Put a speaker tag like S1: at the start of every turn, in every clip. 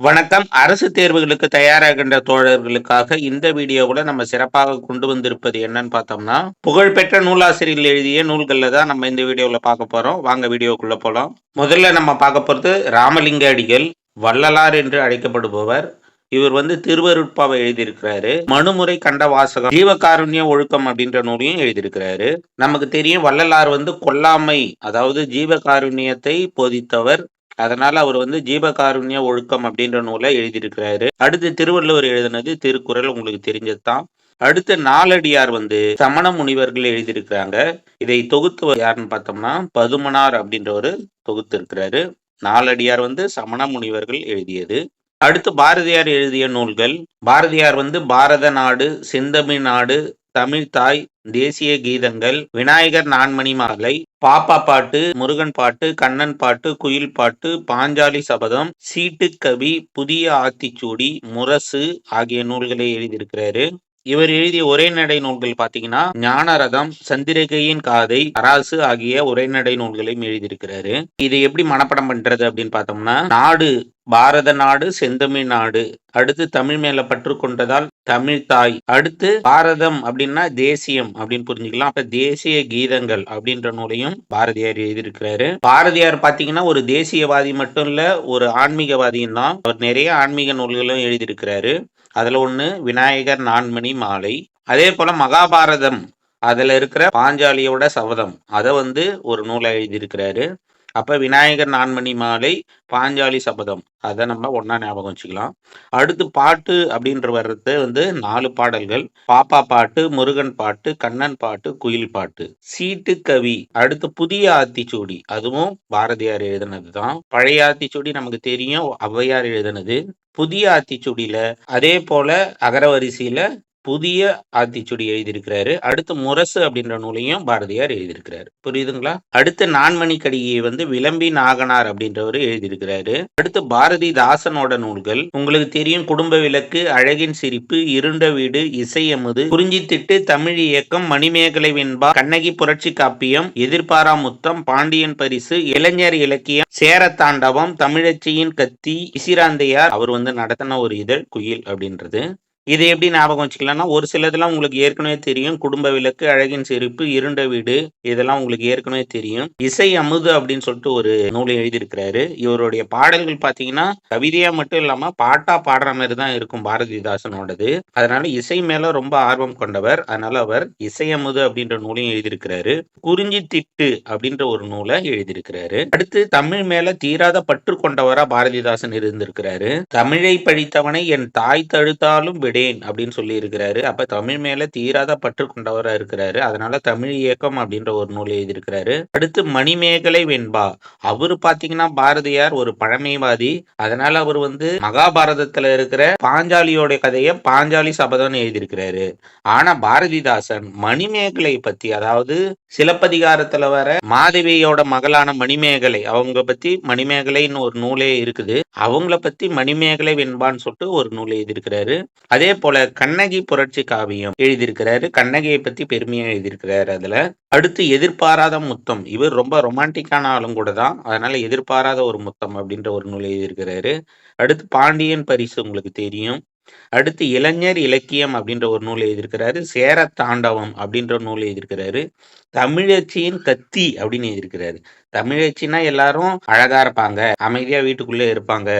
S1: வணக்கம். அரசு தேர்வுகளுக்கு தயாராகின்ற தோழர்களுக்காக இந்த வீடியோவில் நம்ம சிறப்பாக கொண்டு வந்திருப்பது என்னன்னு பார்த்தோம்னா புகழ்பெற்ற நூலாசிரியர்கள் எழுதிய நூல்களில் தான் நம்ம இந்த வீடியோவில் பார்க்க போறோம். வாங்க வீடியோக்குள்ள போகலாம் முதல்ல நம்ம பார்க்க போறது ராமலிங்க அடிகள் வள்ளலார் என்று அழைக்கப்படுபவர். இவர் வந்து திருவருட்பாவை எழுதியிருக்கிறாரு. மனுமுறை கண்ட வாசகம் ஜீவகாருண்ய ஒழுக்கம் அப்படின்ற நூலையும் எழுதியிருக்கிறாரு. நமக்கு தெரியும் வள்ளலார் வந்து கொல்லாமை அதாவது ஜீவகாருண்யத்தை போதித்தவர். அதனால அவர் வந்து ஜீவகாருண்ய ஒழுக்கம் அப்படின்ற நூலை எழுதியிருக்கிறாரு. அடுத்து திருவள்ளுவர் எழுதினது திருக்குறள் உங்களுக்கு தெரிஞ்சதுதான். அடுத்து நாலடியார் வந்து சமண முனிவர்கள் எழுதியிருக்கிறாங்க. இதை தொகுத்து யாருன்னு பார்த்தோம்னா பதுமனார் அப்படின்றவர் தொகுத்து இருக்கிறாரு நாலடியார் வந்து சமண முனிவர்கள் எழுதியது. அடுத்து பாரதியார் எழுதிய நூல்கள். பாரதியார் வந்து பாரத நாடு செந்தமிழ் நாடு தமிழ் தாய் தேசிய கீதங்கள் விநாயகர் நான்மணி மாலை பாப்பா பாட்டு முருகன் பாட்டு கண்ணன் பாட்டு குயில் பாட்டு பாஞ்சாலி சபதம் சீட்டுக்கவி புதிய ஆத்திச்சூடி முரசு ஆகிய நூல்களை எழுதியிருக்கிறாரு. இவர் எழுதிய உரைநடை நூல்கள் பாத்தீங்கன்னா ஞானரதம் சந்திரிகையின் காதை அராசு ஆகிய உரைநடை நூல்களையும் எழுதியிருக்கிறாரு. இதை எப்படி மனப்படம் பண்றது அப்படின்னு பார்த்தோம்னா நாடு பாரத நாடு செந்தமிழ் நாடு அடுத்து தமிழ் மேல பற்று கொண்டதால் தமிழ் தாய். அடுத்து பாரதம் அப்படின்னா தேசியம் அப்படின்னு புரிஞ்சுக்கலாம். அப்ப தேசிய கீதங்கள் அப்படின்ற நூலையும் பாரதியார் எழுதியிருக்கிறாரு. பாரதியார் பாத்தீங்கன்னா ஒரு தேசியவாதி மட்டும் இல்ல ஒரு ஆன்மீகவாதியும் தான். அவர் நிறைய ஆன்மீக நூல்களும் எழுதியிருக்கிறாரு. அதுல ஒண்ணு விநாயகர் நான்மணி மாலை. அதே போல மகாபாரதம். அதுல இருக்கிற பாஞ்சாலியோட சபதம். அதை வந்து ஒரு நூலை எழுதியிருக்கிறாரு. அப்ப விநாயகர் நான்மணி மாலை பாஞ்சாலி சபதம். அதை நம்ம ஒன்னா ஞாபகம் வச்சுக்கலாம். அடுத்து பாட்டு அப்படின்ற வர்றது வந்து நாலு பாடல்கள். பாப்பா பாட்டு முருகன் பாட்டு கண்ணன் பாட்டு குயில் பாட்டு. சீட்டு கவி. அடுத்து புதிய ஆத்திச்சூடி அதுவும் பாரதியார் எழுதினது தான் பழைய ஆத்திச்சூடி நமக்கு தெரியும். ஔவையார் எழுதினது. புதிய ஆத்திச்சுடியில அதே போல அகரவரிசையில புதிய ஆத்திச்சுடி எழுதியிருக்கிறாரு. அடுத்து முரசு அப்படின்ற நூலையும் பாரதியார் எழுதியிருக்கிறாரு. புரியுதுங்களா? அடுத்து நான்மணி கடிகையை வந்து விளம்பி நாகனார் அப்படின்றவர் எழுதியிருக்கிறாரு. அடுத்து பாரதிதாசனோட நூல்கள். உங்களுக்கு தெரியும் குடும்ப விளக்கு அழகின் சிரிப்பு இருண்ட வீடு இசையமுது குறிஞ்சித்திட்டு தமிழ் இயக்கம் மணிமேகலை வெண்பா கண்ணகி புரட்சி காப்பியம் எதிர்பாரா முத்தம் பாண்டியன் பரிசு இளைஞர் இலக்கியம் சேரத்தாண்டவம் தமிழச்சியின் கத்தி இசிராந்தையார் அவர் வந்து நடத்தின ஒரு இதழ் குயில் அப்படின்றது. இதை எப்படி ஞாபகம் வச்சுக்கலாம்னா ஒரு சிலதெல்லாம் உங்களுக்கு ஏற்கனவே தெரியும். குடும்ப விளக்கு அழகின் சிரிப்பு இருண்ட வீடு இதெல்லாம் உங்களுக்கு ஏற்கனவே தெரியும். இசை அமுது அப்படின்னு சொல்லிட்டு ஒரு நூலை எழுதியிருக்கிறாரு. இவருடைய பாடல்கள் பாத்தீங்கன்னா கவிதையா மட்டும் இல்லாம பாட்டா பாடுற மாதிரி தான் இருக்கும் பாரதிதாசனோடது. அதனால இசை மேல ரொம்ப ஆர்வம் கொண்டவர். அதனால அவர் இசை அமுது அப்படின்ற நூலையும் எழுதியிருக்கிறாரு. குறிஞ்சி திட்டு அப்படின்ற ஒரு நூலை எழுதியிருக்கிறாரு. அடுத்து தமிழ் மேல தீராத பற்று கொண்டவரா பாரதிதாசன் இருந்திருக்கிறாரு. தமிழை படித்தவனை என் தாய் தழுத்தாலும் விடேன் அப்படின்னு சொல்லி இருக்கிறாரு அப்ப தமிழ் மேல தீராத பற்று கொண்டவரா இருக்கிறாரு. அதனால தமிழ் இயக்கம் அப்படின்ற ஒரு நூல் எழுதியிருக்கிறாரு. அடுத்து மணிமேகலை வெண்பா. அவரு பாத்தீங்கன்னா பாரதியார் ஒரு பழமைவாதி. அதனால அவர் வந்து மகாபாரதத்துல இருக்கிற பாஞ்சாலியோட கதையை பாஞ்சாலி சபதம் எழுதியிருக்கிறாரு. ஆனா பாரதிதாசன் மணிமேகலை பத்தி அதாவது சிலப்பதிகாரத்துல வர மாதவியோட மகளான மணிமேகலை அவங்க பத்தி மணிமேகலைன்னு ஒரு நூலே இருக்குது. அவங்கள பத்தி மணிமேகலை வெண்பான்னு சொல்லிட்டு ஒரு நூல் எழுதியிருக்கிறாரு. அதே போல கண்ணகி புரட்சி காவியம் எழுதியிருக்கிறாரு. கண்ணகியை பத்தி பெருமையா எழுதியிருக்கிறாரு அதுல. அடுத்து எதிர்பாராத முத்தம். இவர் ரொம்ப ரொமான்டிக்கான ஆளும் கூட தான். அதனால எதிர்பாராத ஒரு முத்தம் அப்படின்ற ஒரு நூல் எழுதியிருக்கிறாரு. அடுத்து பாண்டியன் பரிசு உங்களுக்கு தெரியும். அடுத்து இளைஞர் இலக்கியம் அப்படின்ற ஒரு நூல் எழுதியிருக்கிறாரு. சேர தாண்டவம் அப்படின்ற நூல் எழுதியிருக்கிறாரு. தமிழச்சியின் கத்தி அப்படின்னு எழுதியிருக்கிறாரு. தமிழச்சின்னா எல்லாரும் அழகா இருப்பாங்க அமைதியா வீட்டுக்குள்ளே இருப்பாங்க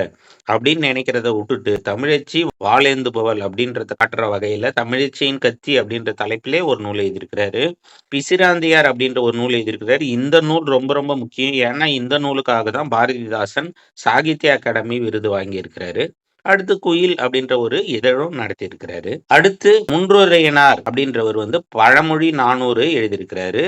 S1: அப்படின்னு நினைக்கிறத விட்டுட்டு தமிழச்சி வாழேந்துபவள் அப்படின்றத காட்டுற வகையில தமிழச்சியின் கத்தி அப்படின்ற தலைப்பிலே ஒரு நூல் எழுதியிருக்கிறாரு. பிசிராந்தியார் அப்படின்ற ஒரு நூல் எழுதியிருக்கிறாரு. இந்த நூல் ரொம்ப ரொம்ப முக்கியம். ஏன்னா இந்த நூலுக்காக தான் பாரதிதாசன் சாகித்ய அகாடமி விருது வாங்கியிருக்கிறாரு. அடுத்து குயில் அப்படின்ற ஒரு இதழும் நடத்தியிருக்கிறாரு. அடுத்து முன்றுரையனார் அப்படின்றவர் வந்து பழமொழி நானூறு எழுதியிருக்கிறாரு.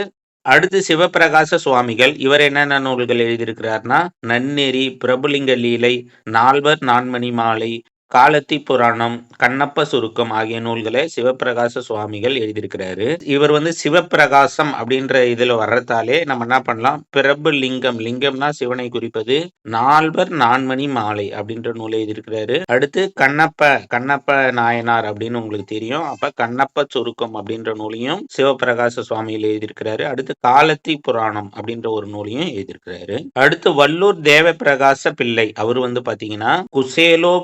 S1: அடுத்து சிவபிரகாச சுவாமிகள் இவர் என்னென்ன நூல்கள் எழுதியிருக்கிறார்னா நன்னெறி பிரபுலிங்க லீலை நால்வர் நான்மணி மாலை காலத்தி புராணம் கண்ணப்ப சுருக்கம் ஆகிய நூல்களை சிவப்பிரகாச சுவாமிகள் எழுதியிருக்கிறாரு. இவர் வந்து சிவப்பிரகாசம் அப்படின்ற இதுல வர்றதாலே நம்ம என்ன பண்ணலாம்? பிரபு லிங்கம் லிங்கம்னா சிவனை குறிப்பது நால்வர் நான்மணி மாலை அப்படின்ற நூலை எழுதியிருக்கிறாரு. அடுத்து கண்ணப்ப கண்ணப்ப நாயனார் அப்படின்னு உங்களுக்கு தெரியும். அப்ப கண்ணப்ப சுருக்கம் அப்படின்ற நூலையும் சிவபிரகாச சுவாமிகள் எழுதியிருக்கிறாரு. அடுத்து காலத்தி புராணம் அப்படின்ற ஒரு நூலையும் எழுதியிருக்கிறாரு. அடுத்து வல்லூர் தேவபிரகாச பிள்ளை. அவர் வந்து பாத்தீங்கன்னா குசேலோ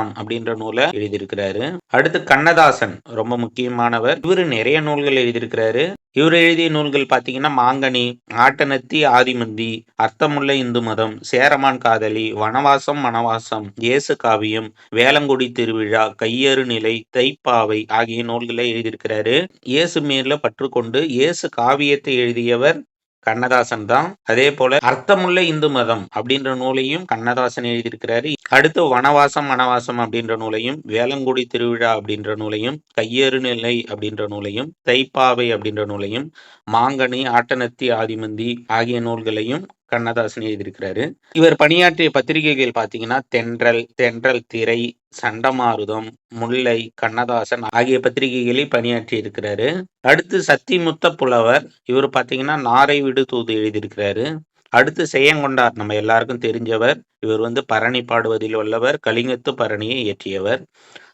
S1: பாக்கியானம் அப்படின்ற நூலை எழுதியிருக்கிறாரு. அடுத்து கண்ணதாசன் ரொம்ப முக்கியமானவர். இவரு நிறைய நூல்கள் எழுதியிருக்கிறாரு. இவர் எழுதிய நூல்கள் பார்த்தீங்கன்னா மாங்கனி ஆட்டனத்தி ஆதிமந்தி அர்த்தமுள்ள இந்து மதம் சேரமான் காதலி வனவாசம் மனவாசம் இயேசு காவியம் வேலங்குடி திருவிழா கையறு நிலை தைப்பாவை ஆகிய நூல்களை எழுதியிருக்கிறாரு. இயேசு மேல பற்றுக்கொண்டு இயேசு காவியத்தை எழுதியவர் கண்ணதாசன் தான். அதே போல அர்த்தமுள்ள இந்து மதம் அப்படின்ற நூலையும் கண்ணதாசன் எழுதியிருக்கிறாரு. அடுத்து வனவாசம் வனவாசம் அப்படின்ற நூலையும் வேளங்குடி திருவிழா அப்படின்ற நூலையும் கையேறு நிலை அப்படின்ற நூலையும் தைப்பாவை அப்படின்ற நூலையும் மாங்கனி ஆட்டனத்தி ஆதிமந்தி ஆகிய நூல்களையும் கண்ணதாசன் எழுதியிருக்கிறாரு. இவர் பணியாற்றிய பத்திரிகைகள் பார்த்தீங்கன்னா தென்றல் தென்றல் திரை சண்டமாருதம் முல்லை கண்ணதாசன் ஆகிய பத்திரிகைகளில் பணியாற்றி இருக்கிறாரு அடுத்து சத்திமுத்த புலவர் இவர் பார்த்தீங்கன்னா நாரை விடு தூது எழுதியிருக்கிறாரு. அடுத்து செய்யங்கொண்டார். நம்ம எல்லாருக்கும் தெரிஞ்சவர். இவர் வந்து பரணி பாடுவதில் வல்லவர் கலிங்கத்து பரணியை இயற்றியவர்.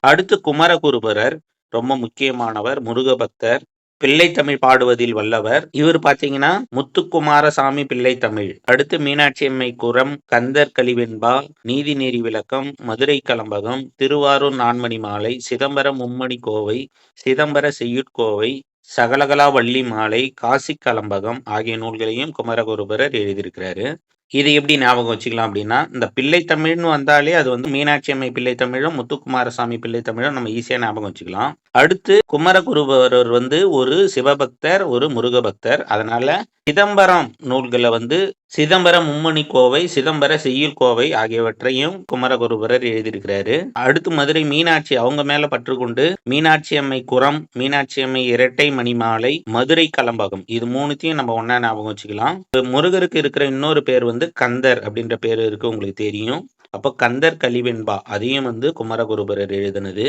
S1: அடுத்து குமரகுருபரர் ரொம்ப முக்கியமானவர் முருகபக்தர் பிள்ளை தமிழ் பாடுவதில் வல்லவர். இவர் பாத்தீங்கன்னா முத்துக்குமாரசாமி பிள்ளை தமிழ் அடுத்து மீனாட்சி அம்மை குரம் கந்தர் கலிவெண்பா நீதி நெறி விளக்கம் மதுரை கலம்பகம் திருவாரூர் நான்மணி மாலை சிதம்பரம் மும்மணி கோவை சிதம்பர செய்யுட்கோவை சகலகலா வள்ளி மாலை காசி கலம்பகம் ஆகிய நூல்களையும் குமரகுருபரர் எழுதியிருக்கிறாரு. இது எப்படி ஞாபகம் வச்சுக்கலாம் அப்படின்னா இந்த பிள்ளை தமிழ்னு வந்தாலே அது வந்து மீனாட்சி அம்மை பிள்ளை தமிழும் முத்துக்குமாரசாமி பிள்ளை தமிழும் நம்ம ஈஸியா ஞாபகம் வச்சுக்கலாம். அடுத்து குமரகுருபரர் வந்து ஒரு சிவபக்தர் ஒரு முருகபக்தர். அதனால சிதம்பரம் நூல்களை வந்து சிதம்பரம் மும்மணி கோவை சிதம்பர செய்யுள் கோவை ஆகியவற்றையும் குமரகுருபரர் எழுதியிருக்கிறாரு. அடுத்து மதுரை மீனாட்சி அவங்க மேல பற்றுக்கொண்டு மீனாட்சி அம்மை குரம் மீனாட்சி அம்மை இரட்டை மணிமாலை மதுரை கலம்பகம். இது மூணுத்தையும் நம்ம ஒன்னா ஞாபகம் வச்சுக்கலாம். முருகருக்கு இருக்கிற இன்னொரு பேர் வந்து கந்தர் அப்படின்ற பேர் இருக்கு உங்களுக்கு தெரியும். அப்போ கந்தர் கலிவெண்பா அதையும் வந்து குமரகுருபரர் எழுதினது.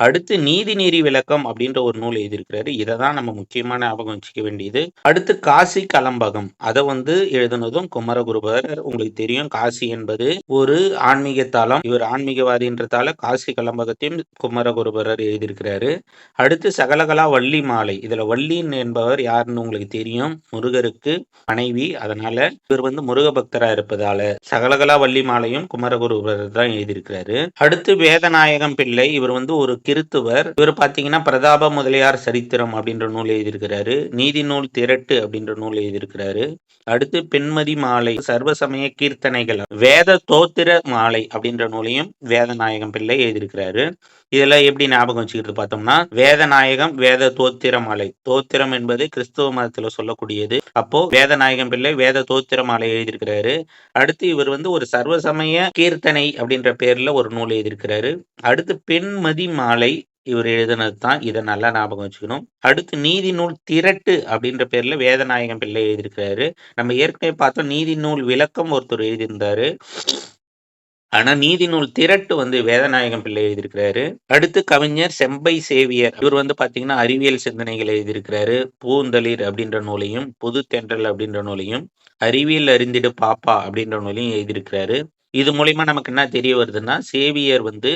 S1: அடுத்து நீதி நெறி விளக்கம் அப்படின்ற ஒரு நூல் எழுதியிருக்கிறாரு. இதை தான் நம்ம முக்கியமான ஞாபகம் வச்சுக்க வேண்டியது. அடுத்து காசி கலம்பகம். அதை வந்து எழுதுனதும் குமரகுருபர். உங்களுக்கு தெரியும் காசி என்பது ஒரு ஆன்மீக தளம். இவர் ஆன்மீகவாதின்றதால காசி கலம்பகத்தையும் குமரகுருபரர் எழுதியிருக்கிறாரு. அடுத்து சகலகலா வள்ளி மாலை. இதுல வள்ளின் என்பவர் யாருன்னு உங்களுக்கு தெரியும்? முருகருக்கு மனைவி. அதனால இவர் வந்து முருக பக்தரா இருப்பதால சகலகலா வள்ளி மாலையும் குமரகுருபரர் தான் எழுதியிருக்கிறாரு. அடுத்து வேதநாயகம் பிள்ளை. இவர் வந்து ஒரு கிறித்துவர் இவர் பாத்தீங்கன்னா பிரதாப முதலியார் சரித்திரம் அப்படின்ற நூல் எழுதியிருக்கிறாரு. நீதி நூல் திரட்டு அப்படின்ற நூல் எழுதியிருக்கிறாரு. அடுத்து பெண்மதி மாலை சர்வசமய கீர்த்தனைகள் வேத தோத்திர மாலை அப்படின்ற நூலையும் வேதநாயகம் பிள்ளை எழுதியிருக்கிறாரு. இதுல எப்படி ஞாபகம் வச்சுக்கிட்டு பார்த்தோம்னா வேதநாயகம் வேத தோத்திர மாலை. தோத்திரம் என்பது கிறிஸ்துவ மதத்துல சொல்லக்கூடியது. அப்போ வேதநாயகம் பிள்ளை வேத தோத்திர மாலை எழுதியிருக்கிறாரு. அடுத்து இவர் வந்து ஒரு சர்வசமய கீர்த்தனை அப்படின்ற பேர்ல ஒரு நூல் எழுதியிருக்கிறாரு. அடுத்து பெண்மதி மாலை இவர் எழுதினது தான் இதை நல்லா ஞாபகம் வச்சுக்கணும். அடுத்து நீதி நூல் திரட்டு அப்படின்ற பேர்ல வேதநாயகம் பிள்ளை எழுதியிருக்கிறாரு. நம்ம ஏற்கனவே பார்த்தோம் நீதி நூல் விளக்கம் ஒருத்தர் எழுதியிருந்தாரு. ஆனா நீதி நூல் திரட்டு வந்து வேதநாயகம் பிள்ளை எழுதியிருக்கிறாரு. அடுத்து கவிஞர் செம்பை சேவியர். இவர் வந்து பாத்தீங்கன்னா அறிவியல் சிந்தனைகள் எழுதியிருக்கிறாரு. பூந்தளிர் அப்படின்ற நூலையும் புது தென்றல் அப்படின்ற நூலையும் அறிவியல் அறிந்திடு பாப்பா அப்படின்ற நூலையும் எழுதியிருக்கிறாரு. இது மூலியமா நமக்கு என்ன தெரிய வருதுன்னா சேவியர் வந்து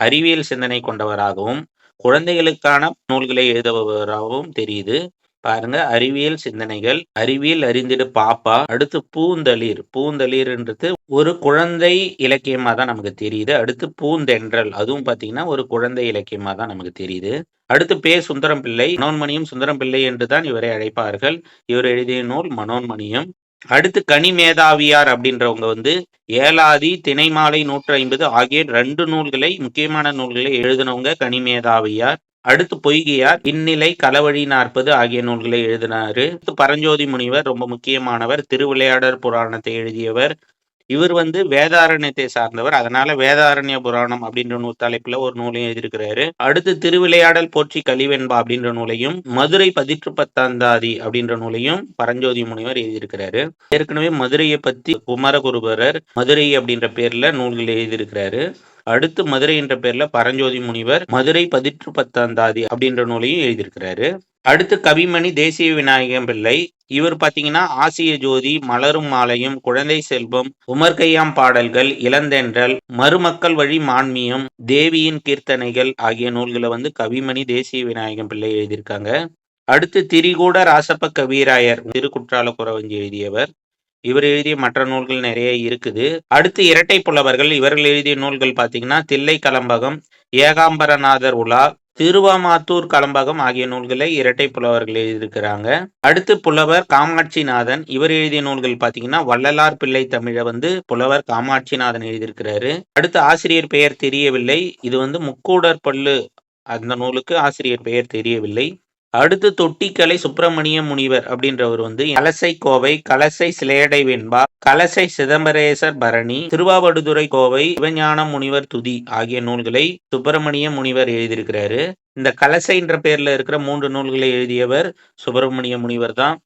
S1: அறிவியல் சிந்தனை கொண்டவராகவும் குழந்தைகளுக்கான நூல்களை எழுதுபவராகவும் தெரியுது. பாருங்க அறிவியல் சிந்தனைகள் அறிவியல் அறிந்திடு பாப்பா அடுத்து பூந்தளிர். பூந்தளிர்ன்றது ஒரு குழந்தை இலக்கியமா தான் நமக்கு தெரியுது. அடுத்து பூந்தென்றல் அதுவும் பாத்தீங்கன்னா ஒரு குழந்தை இலக்கியமா தான் நமக்கு தெரியுது. அடுத்து பே சுந்தரம் பிள்ளை மனோன்மணியும் சுந்தரம் பிள்ளை என்று தான் இவரை அழைப்பார்கள். இவர் எழுதிய நூல் மனோன்மணியும். அடுத்து கனிமேதாவியார் அப்படின்றவங்க வந்து ஏலாதி திணைமாலை நூற்றி ஐம்பது ஆகிய ரெண்டு நூல்களை முக்கியமான நூல்களை எழுதினவங்க கனிமேதாவியார் அடுத்து பொய்கையார் இந்நிலை களவழி நாற்பது ஆகிய நூல்களை எழுதினாரு. பரஞ்சோதி முனிவர் ரொம்ப முக்கியமானவர் திருவிளையாடர் புராணத்தை எழுதியவர். இவர் வந்து வேதாரண்யத்தை சார்ந்தவர். அதனால வேதாரண்ய புராணம் அப்படின்ற நூல் தலைப்புல ஒரு நூலையும் எழுதியிருக்கிறாரு. அடுத்து திருவிளையாடல் போற்றி கலிவெண்பா அப்படின்ற நூலையும் மதுரை பதிற்று பத்தாந்தாதி அப்படின்ற நூலையும் பரஞ்சோதி முனிவர் எழுதியிருக்கிறாரு. ஏற்கனவே மதுரையை பத்தி குமரகுருபரர் மதுரை அப்படின்ற பேர்ல நூல்கள் எழுதியிருக்கிறாரு. அடுத்து மதுரை என்ற பேர்ல பரஞ்சோதி முனிவர் மதுரை பதிற்று பத்தாந்தாதி அப்படின்ற நூலையும் எழுதியிருக்கிறாரு. அடுத்து கவிமணி தேசிய விநாயகம் பிள்ளை. இவர் பாத்தீங்கன்னா ஆசிய ஜோதி மலரும் மாலையும் குழந்தை செல்வம் உமர்கையாம் பாடல்கள் இளந்தென்றல் மருமக்கள் வழி மான்மியம் தேவியின் கீர்த்தனைகள் ஆகிய நூல்களை வந்து கவிமணி தேசிய விநாயகம் பிள்ளை எழுதியிருக்காங்க. அடுத்து திரிகூட ராசப்ப கவிராயர் திருக்குற்றால குறவஞ்சி எழுதியவர். இவர் எழுதிய மற்ற நூல்கள் நிறைய இருக்குது. அடுத்து இரட்டை புலவர்கள் இவர்கள் எழுதிய நூல்கள் பாத்தீங்கன்னா தில்லை கலம்பகம் ஏகாம்பரநாதர் உலா திருவாமாத்தூர் கலம்பகம் ஆகிய நூல்களை இரட்டை புலவர்கள் எழுதியிருக்கிறாங்க. அடுத்து புலவர் காமாட்சிநாதன் இவர் எழுதிய நூல்கள் பாத்தீங்கன்னா வள்ளலார் பிள்ளை தமிழை வந்து புலவர் காமாட்சிநாதன் எழுதியிருக்கிறாரு. அடுத்து ஆசிரியர் பெயர் தெரியவில்லை. இது வந்து முக்கூடர் பல்லு அந்த நூலுக்கு ஆசிரியர் பெயர் தெரியவில்லை. அடுத்து தொட்டிக்கலை சுப்பிரமணிய முனிவர் அப்படின்றவர் வந்து கலசை கோவை கலசை சிலேடை வெண்பா கலசை சிதம்பரேசர் பரணி திருவாவடுதுறை கோவை சிவஞான முனிவர் துதி ஆகிய நூல்களை சுப்பிரமணிய முனிவர் எழுதியிருக்கிறாரு. இந்த கலசைன்ற பேர்ல இருக்கிற மூன்று நூல்களை எழுதியவர் சுப்பிரமணிய முனிவர் தான்.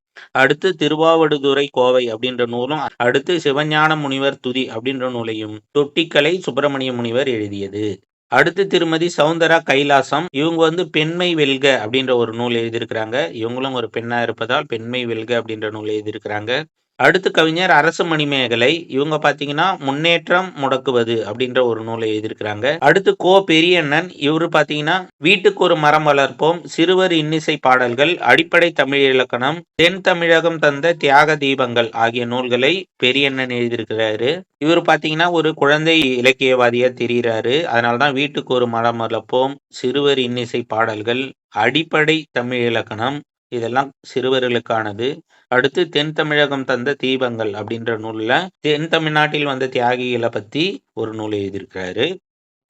S1: அடுத்து திருவாவடுதுறை கோவை அப்படின்ற நூலும் அடுத்து சிவஞான முனிவர் துதி அப்படின்ற நூலையும் தொட்டிக்கலை சுப்பிரமணிய முனிவர் எழுதியது. அடுத்து திருமதி சவுந்தரா கைலாசம். இவங்க வந்து பெண்மை வெல்க அப்படின்ற ஒரு நூல் எழுதியிருக்கிறாங்க. இவங்களும் ஒரு பெண்ணா இருப்பதால் பெண்மை வெல்க அப்படின்ற நூல் எழுதியிருக்கிறாங்க. அடுத்து கவிஞர் அரசு மணிமேகலை. இவங்க பாத்தீங்கன்னா முன்னேற்றம் முடக்குவது அப்படின்ற ஒரு நூலை எழுதியிருக்கிறாங்க. அடுத்து கோ பெரியண்ணன். இவரு பாத்தீங்கன்னா வீட்டுக்கு ஒரு மரம் வளர்ப்போம் சிறுவர் இன்னிசை பாடல்கள் அடிப்படை தமிழ் இலக்கணம் தென் தமிழகம் தந்த தியாக தீபங்கள் ஆகிய நூல்களை பெரியண்ணன் எழுதியிருக்கிறாரு. இவர் பாத்தீங்கன்னா ஒரு குழந்தை இலக்கியவாதியா தெரிகிறாரு அதனாலதான் வீட்டுக்கு ஒரு மரம் வளர்ப்போம் சிறுவர் இன்னிசை பாடல்கள் அடிப்படை தமிழ் இலக்கணம் இதெல்லாம் சிறுவர்களுக்கானது. அடுத்து தென் தமிழகம் தந்த தீபங்கள் அப்படின்ற நூல்ல தென் தமிழ்நாட்டில் வந்த தியாகிகளை பற்றி ஒரு நூல் எழுதியிருக்கிறாரு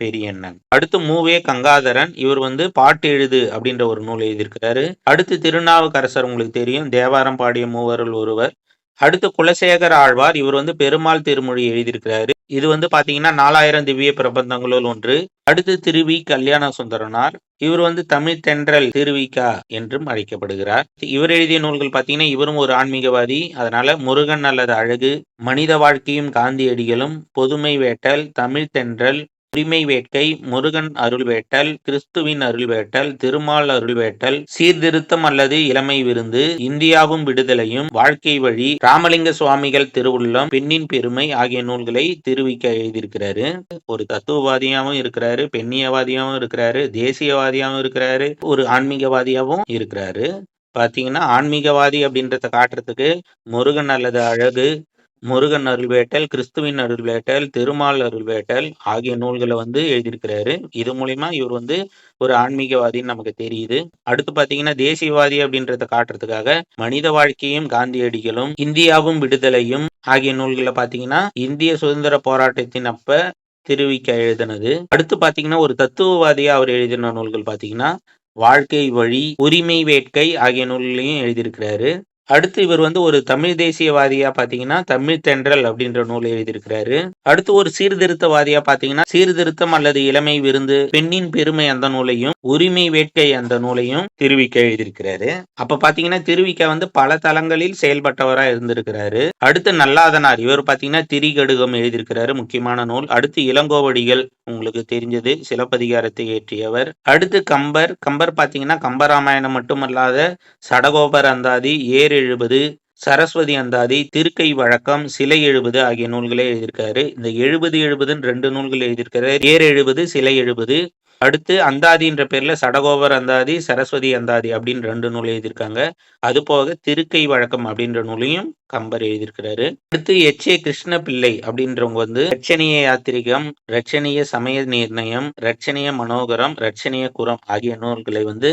S1: பெரியண்ணன் அடுத்து மூவே கங்காதரன் இவர் வந்து பாட்டு எழுது அப்படின்ற ஒரு நூல் எழுதியிருக்கிறாரு. அடுத்து திருநாவுக்கரசர் உங்களுக்கு தெரியும் தேவாரம் பாடிய மூவரில் ஒருவர் அடுத்து குலசேகர ஆழ்வார் இவர் வந்து பெருமாள் திருமொழி எழுதியிருக்கிறாரு. இது வந்து பாத்தீங்கன்னா நாலாயிரம் திவ்ய பிரபந்தங்களுள் ஒன்று. அடுத்து திருவி கல்யாண சுந்தரனார் இவர் வந்து தமிழ் தென்றல் திருவிக்கா என்றும் அழைக்கப்படுகிறார். இவர் எழுதிய நூல்கள் பாத்தீங்கன்னா இவரும் ஒரு ஆன்மீகவாதி. அதனால முருகன் அல்லது அழகு மனித வாழ்க்கையும் காந்தியடிகளும் பொதுமை வேட்டல் தமிழ் தென்றல் உரிமை வேட்கை முருகன் அருள் வேட்டல் கிறிஸ்துவின் அருள் வேட்டல் திருமால் அருள் வேட்டல் சீர்திருத்தம் அல்லது இளமை விருந்து இந்தியாவும் விடுதலையும் வாழ்க்கை வழி ராமலிங்க சுவாமிகள் திருவுள்ளம் பெண்ணின் பெருமை ஆகிய நூல்களை திருவிக்க எழுதியிருக்கிறாரு. ஒரு தத்துவவாதியாகவும் இருக்கிறாரு பெண்ணியவாதியாகவும் இருக்கிறாரு தேசியவாதியாகவும் இருக்கிறாரு ஒரு ஆன்மீகவாதியாகவும் இருக்கிறாரு. பாத்தீங்கன்னா ஆன்மீகவாதி அப்படின்றத காட்டுறதுக்கு முருகன் அல்லது அழகு முருகன் அருள்வேட்டல் கிறிஸ்துவின் அருள்வேட்டல் திருமால் அருள்வேட்டல் ஆகிய நூல்களை வந்து எழுதியிருக்கிறாரு. இது மூலியமா இவர் வந்து ஒரு ஆன்மீகவாதின்னு நமக்கு தெரியுது. அடுத்து பாத்தீங்கன்னா தேசியவாதி அப்படின்றத காட்டுறதுக்காக மனித வாழ்க்கையும் காந்தியடிகளும் இந்தியாவும் விடுதலையும் ஆகிய நூல்களை பாத்தீங்கன்னா இந்திய சுதந்திர போராட்டத்தின் அப்ப திருவிக்க எழுதினது. அடுத்து பாத்தீங்கன்னா ஒரு தத்துவவாதியா அவர் எழுதின நூல்கள் பாத்தீங்கன்னா வாழ்க்கை வழி உரிமை வேட்கை ஆகிய நூல்களையும் எழுதியிருக்கிறாரு. அடுத்து இவர் வந்து ஒரு தமிழ் தேசியவாதியா பாத்தீங்கன்னா தமிழ் தென்றல் அப்படின்ற நூல் எழுதியிருக்கிறாரு. அடுத்து ஒரு சீர்திருத்தவாதியா பாத்தீங்கன்னா சீர்திருத்தம் அல்லது இளமை விருந்து பெண்ணின் பெருமை அந்த நூலையும் உரிமை வேட்கை அந்த நூலையும் திருவிக்க எழுதியிருக்கிறாரு. அப்ப பாத்தீங்கன்னா திருவிக்க வந்து பல தளங்களில் செயல்பட்டவரா இருந்திருக்கிறாரு. அடுத்து நல்லாதனார் இவர் பாத்தீங்கன்னா திரிகடுகம் எழுதியிருக்கிறாரு முக்கியமான நூல். அடுத்து இளங்கோவடிகள் உங்களுக்கு தெரிஞ்சது சிலப்பதிகாரத்தை இயற்றியவர் அடுத்து கம்பர் கம்பர் பாத்தீங்கன்னா கம்பராமாயணம் மட்டுமல்லாத சடகோபர் அந்தாதி ஏறு எழுபது சரஸ்வதி அந்தாதி திருக்கை வழக்கம் சிலை எழுபது ஆகிய நூல்களை எழுதியிருக்காரு. இந்த எழுபது எழுபதுன்னு ரெண்டு நூல்கள் எழுதியிருக்காரு. ஏர் எழுபது சிலை எழுபது. அடுத்து அந்தாதின்ற பேர்ல சடகோபர் அந்தாதி சரஸ்வதி அந்தாதி அப்படின்னு ரெண்டு நூல் எழுதியிருக்காங்க. அது போக திருக்கை வழக்கம் அப்படின்ற நூலையும் கம்பர் எழுதியிருக்கிறாரு. அடுத்து எச். ஏ. கிருஷ்ண பிள்ளை அப்படின்றவங்க வந்து ரட்சணிய யாத்திரிகம் ரட்சணிய சமய நிர்ணயம் ரட்சணிய மனோகரம் ரட்சணிய குரம் ஆகிய நூல்களை வந்து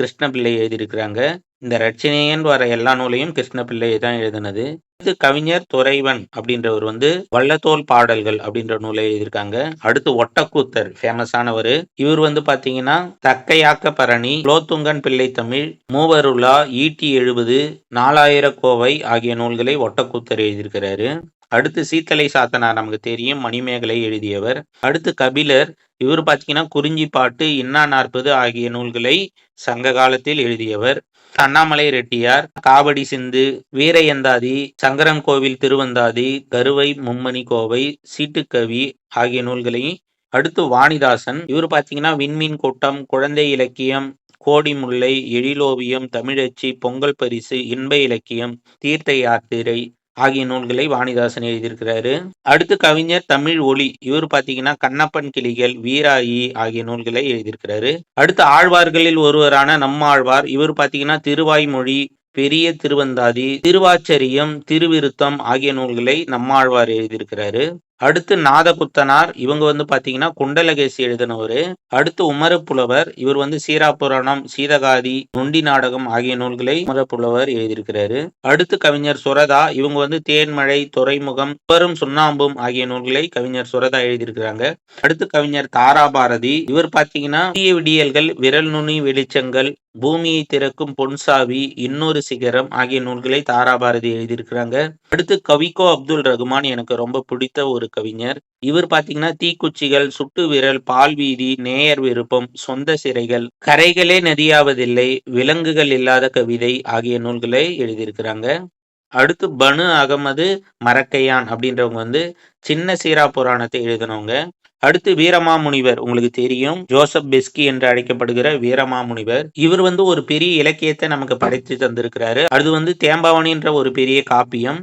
S1: கிருஷ்ணபிள்ளை எழுதியிருக்கிறாங்க. இந்த ரட்சணியன் வர எல்லா நூலையும் கிருஷ்ணபிள்ளை தான் எழுதினது. அடுத்து கவிஞர் துறைவன் அப்படின்றவர் வந்து வள்ளத்தோல் பாடல்கள் அப்படின்ற நூலை எழுதியிருக்காங்க. அடுத்து ஒட்டக்கூத்தர் ஃபேமஸானவர் இவர் வந்து பாத்தீங்கன்னா தக்கையாக்க பரணி குலோத்துங்கன் பிள்ளை தமிழ் மூவருலா ஈட்டி எழுபது நாலாயிர கோவை ஆகிய நூல்களை ஒட்டக்கூத்தர் எழுதியிருக்கிறாரு. அடுத்து சீத்தலை சாத்தனார் நமக்கு தெரியும் மணிமேகலை எழுதியவர். அடுத்து கபிலர் இவர் பார்த்தீங்கன்னா குறிஞ்சி பாட்டு இன்னா நாற்பது ஆகிய நூல்களை சங்க காலத்தில் எழுதியவர். அண்ணாமலை ரெட்டியார் காவடி சிந்து வீரையந்தாதி சங்கரன் கோவில் திருவந்தாதி கருவை மும்மணி கோவை சீட்டுக்கவி ஆகிய நூல்களை அடுத்து வாணிதாசன் இவர் பாத்தீங்கன்னா விண்மீன் கூட்டம் குழந்தை இலக்கியம் கோடி முல்லை எழிலோவியம் தமிழச்சி பொங்கல் பரிசு இன்ப இலக்கியம் தீர்த்த யாத்திரை ஆகிய நூல்களை வாணிதாசன் எழுதியிருக்கிறாரு. அடுத்து கவிஞர் தமிழ் ஒளி. இவர் பாத்தீங்கன்னா கண்ணப்பன் கிளிகள் வீராயி ஆகிய நூல்களை எழுதியிருக்கிறாரு. அடுத்து ஆழ்வார்களில் ஒருவரான நம்மாழ்வார். இவர் பாத்தீங்கன்னா திருவாய்மொழி பெரிய திருவந்தாதி திருவாச்சரியம் திருவிருத்தம் ஆகிய நூல்களை நம்மாழ்வார் எழுதியிருக்கிறாரு. அடுத்து நாதகுத்தனார் இவங்க வந்து பாத்தீங்கன்னா குண்டலகேசி எழுதினவரு. அடுத்து உமரப்புலவர் இவர் வந்து சீராபுராணம் சீதகாதி நொண்டி நாடகம் ஆகிய நூல்களை உமரப்புலவர் எழுதியிருக்கிறாரு. அடுத்து கவிஞர் சுரதா இவங்க வந்து தேன்மழை துறைமுகம் பெரும் சுண்ணாம்பும் ஆகிய நூல்களை கவிஞர் சுரதா எழுதியிருக்கிறாங்க. அடுத்து கவிஞர் தாராபாரதி இவர் பாத்தீங்கன்னா தீய விடியல்கள் விரல் நுனி வெளிச்சங்கள் பூமியை திறக்கும் பொன்சாவி இன்னொரு சிகரம் ஆகிய நூல்களை தாராபாரதி எழுதியிருக்கிறாங்க. அடுத்து கவிக்கோ அப்துல் ரகுமான் எனக்கு ரொம்ப பிடித்த ஒரு கவிஞர். இவர் பாத்தீங்கன்னா தீக்குச்சிகள் சுட்டு விரல் பால்வீதி நேயர் விருப்பம் சொந்த சிறைகள் கரைகளே நதியாவதில்லை விலங்குகள் இல்லாத கவிதை ஆகிய நூல்களை எழுதியிருக்கிறாங்க. அடுத்து பனு அகமது மரக்கையான் அப்படின்றவங்க வந்து சின்ன சீரா புராணத்தை எழுதினவங்க. அடுத்து வீரமாமுனிவர் உங்களுக்கு தெரியும். ஜோசப் பெஸ்கி என்று அழைக்கப்படுகிற வீரமாமுனிவர். இவர் வந்து ஒரு பெரிய இலக்கியத்தை நமக்கு படைத்து தந்திருக்கிறாரு. அது வந்து தேம்பாவணின்ற ஒரு பெரிய காப்பியம்.